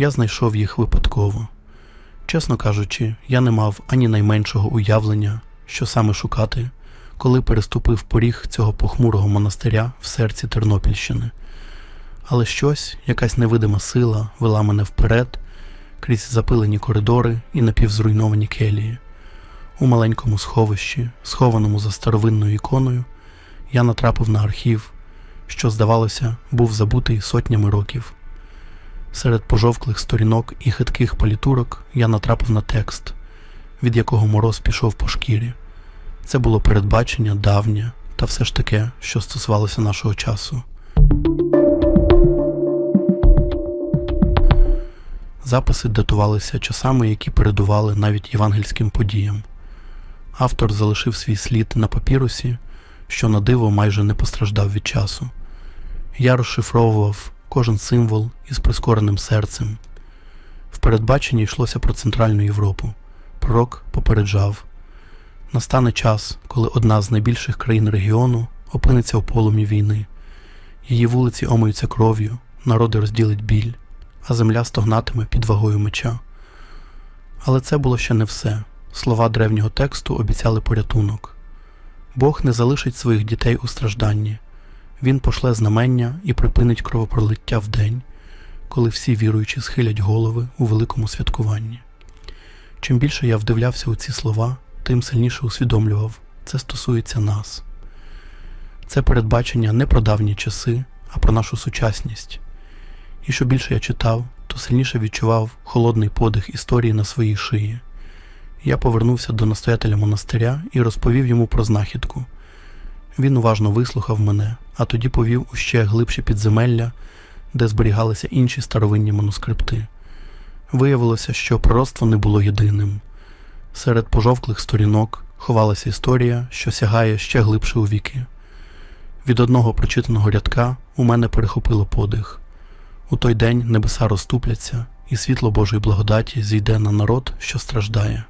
Я знайшов їх випадково. Чесно кажучи, я не мав ані найменшого уявлення, що саме шукати, коли переступив поріг цього похмурого монастиря в серці Тернопільщини. Але щось, якась невидима сила вела мене вперед крізь запилені коридори і напівзруйновані келії. У маленькому сховищі, схованому за старовинною іконою, я натрапив на архів, що, здавалося, був забутий сотнями років. Серед пожовклих сторінок і хитких палітурок я натрапив на текст, від якого мороз пішов по шкірі. Це було передбачення давнє та все ж таке, що стосувалося нашого часу. Записи датувалися часами, які передували навіть євангельським подіям. Автор залишив свій слід на папірусі, що на диво майже не постраждав від часу. Я розшифровував кожен символ із прискореним серцем. В передбаченні йшлося про Центральну Європу. Пророк попереджав: настане час, коли одна з найбільших країн регіону опиниться у полум'ї війни. Її вулиці омиються кров'ю, народи розділить біль, а земля стогнатиме під вагою меча. Але це було ще не все. Слова древнього тексту обіцяли порятунок. Бог не залишить своїх дітей у стражданні. Він пошле знамення і припинить кровопролиття вдень, коли всі віруючі схилять голови у великому святкуванні. Чим більше я вдивлявся у ці слова, тим сильніше усвідомлював, це стосується нас. Це передбачення не про давні часи, а про нашу сучасність. І що більше я читав, то сильніше відчував холодний подих історії на своїй шиї. Я повернувся до настоятеля монастиря і розповів йому про знахідку. Він уважно вислухав мене, а тоді повів у ще глибші підземелля, де зберігалися інші старовинні манускрипти. Виявилося, що пророцтво не було єдиним. Серед пожовклих сторінок ховалася історія, що сягає ще глибше у віки. Від одного прочитаного рядка у мене перехопило подих. У той день небеса розступляться, і світло Божої благодаті зійде на народ, що страждає.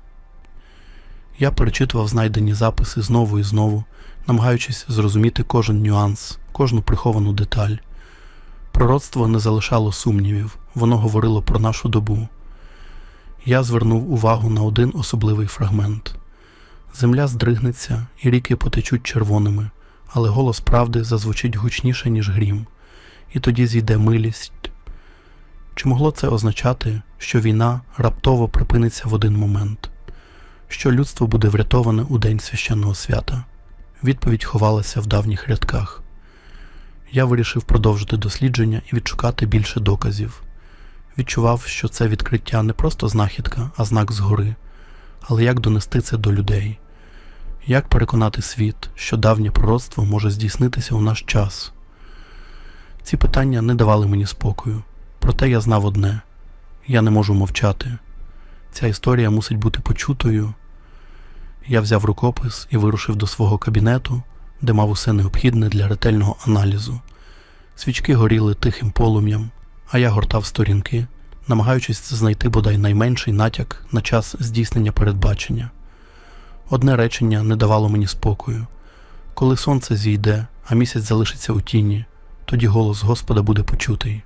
Я перечитував знайдені записи знову і знову, намагаючись зрозуміти кожен нюанс, кожну приховану деталь. Пророцтво не залишало сумнівів, воно говорило про нашу добу. Я звернув увагу на один особливий фрагмент. Земля здригнеться, і ріки потечуть червоними, але голос правди зазвучить гучніше, ніж грім, і тоді зійде милість. Чи могло це означати, що війна раптово припиниться в один момент, що людство буде врятоване у день священного свята? Відповідь ховалася в давніх рядках. Я вирішив продовжити дослідження і відшукати більше доказів. Відчував, що це відкриття не просто знахідка, а знак згори, але як донести це до людей? Як переконати світ, що давнє пророцтво може здійснитися у наш час? Ці питання не давали мені спокою, проте я знав одне я не можу мовчати. Ця історія мусить бути почутою. Я взяв рукопис і вирушив до свого кабінету, де мав усе необхідне для ретельного аналізу. Свічки горіли тихим полум'ям, а я гортав сторінки, намагаючись знайти бодай найменший натяк на час здійснення передбачення. Одне речення не давало мені спокою. Коли сонце зійде, а місяць залишиться у тіні, тоді голос Господа буде почутий.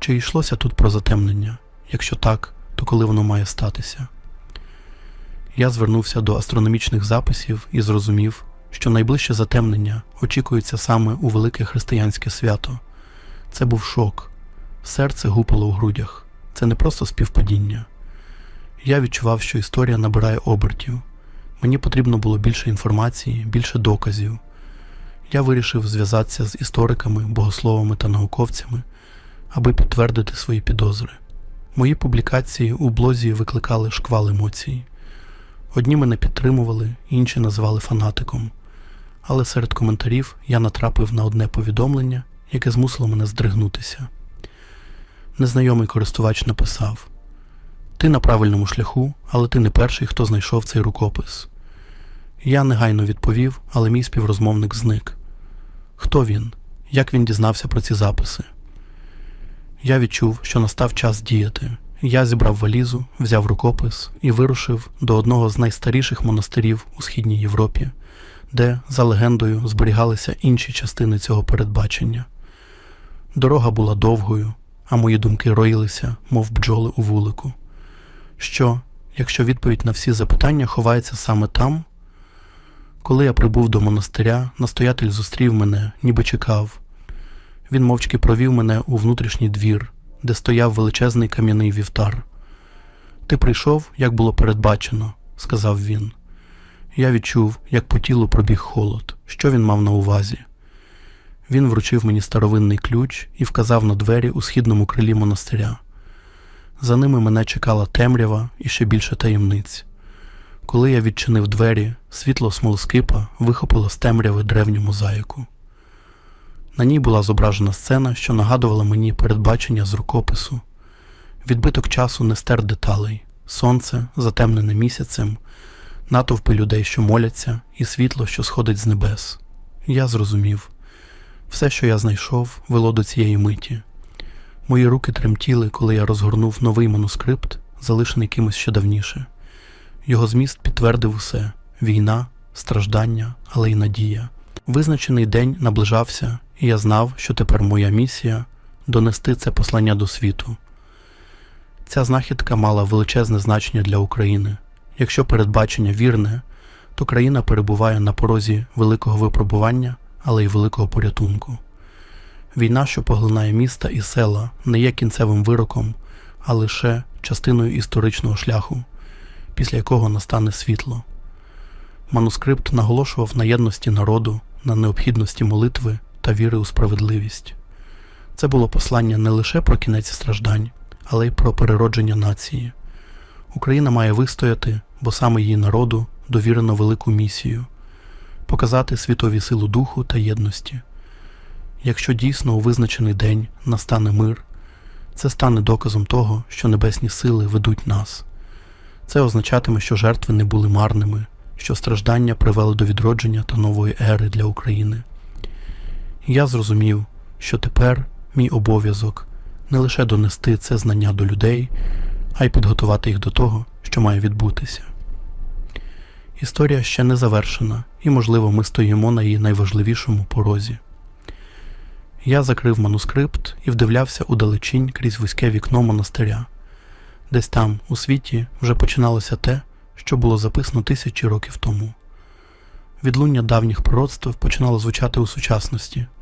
Чи йшлося тут про затемнення? Якщо так, то коли воно має статися? Я звернувся до астрономічних записів і зрозумів, що найближче затемнення очікується саме у велике християнське свято. Це був шок. Серце гупало у грудях. Це не просто співпадіння. Я відчував, що історія набирає обертів. Мені потрібно було більше інформації, більше доказів. Я вирішив зв'язатися з істориками, богословами та науковцями, аби підтвердити свої підозри. Мої публікації у блозі викликали шквал емоцій. Одні мене підтримували, інші називали фанатиком. Але серед коментарів я натрапив на одне повідомлення, яке змусило мене здригнутися. Незнайомий користувач написав: Ти на правильному шляху, але ти не перший, хто знайшов цей рукопис. Я негайно відповів, але мій співрозмовник зник. Хто він? Як він дізнався про ці записи? Я відчув, що настав час діяти. Я зібрав валізу, взяв рукопис і вирушив до одного з найстаріших монастирів у Східній Європі, де, за легендою, зберігалися інші частини цього передбачення. Дорога була довгою, а мої думки роїлися, мов бджоли у вулику. Що, якщо відповідь на всі запитання ховається саме там? Коли я прибув до монастиря, настоятель зустрів мене, ніби чекав. Він мовчки провів мене у внутрішній двір, де стояв величезний кам'яний вівтар. Ти прийшов, як було передбачено, сказав він. Я відчув, як по тілу пробіг холод, що він мав на увазі. Він вручив мені старовинний ключ і вказав на двері у східному крилі монастиря. За ними мене чекала темрява і ще більше таємниць. Коли я відчинив двері, світло смолоскипа вихопило з темряви древню мозаїку. На ній була зображена сцена, що нагадувала мені передбачення з рукопису. Відбиток часу не стер деталей, сонце, затемнене місяцем, натовпи людей, що моляться, і світло, що сходить з небес. Я зрозумів. Все, що я знайшов, вело до цієї миті. Мої руки тремтіли, коли я розгорнув новий манускрипт, залишений кимось ще давніше. Його зміст підтвердив усе війна, страждання, але й надія. Визначений день наближався, і я знав, що тепер моя місія донести це послання до світу. Ця знахідка мала величезне значення для України. Якщо передбачення вірне, то країна перебуває на порозі великого випробування, але й великого порятунку. Війна, що поглинає міста і села, не є кінцевим вироком, а лише частиною історичного шляху, після якого настане світло. Манускрипт наголошував на єдності народу, на необхідності молитви та віри у справедливість. Це було послання не лише про кінець страждань, але й про переродження нації. Україна має вистояти, бо саме її народу довірено велику місію показати світові силу духу та єдності. Якщо дійсно у визначений день настане мир, це стане доказом того, що небесні сили ведуть нас. Це означатиме, що жертви не були марними, що страждання привели до відродження та нової ери для України. Я зрозумів, що тепер мій обов'язок не лише донести це знання до людей, а й підготувати їх до того, що має відбутися. Історія ще не завершена, і, можливо, ми стоїмо на її найважливішому порозі. Я закрив манускрипт і вдивлявся у далечінь крізь вузьке вікно монастиря. Десь там, у світі, вже починалося те, що було записано тисячі років тому. Відлуння давніх пророцтв починало звучати у сучасності –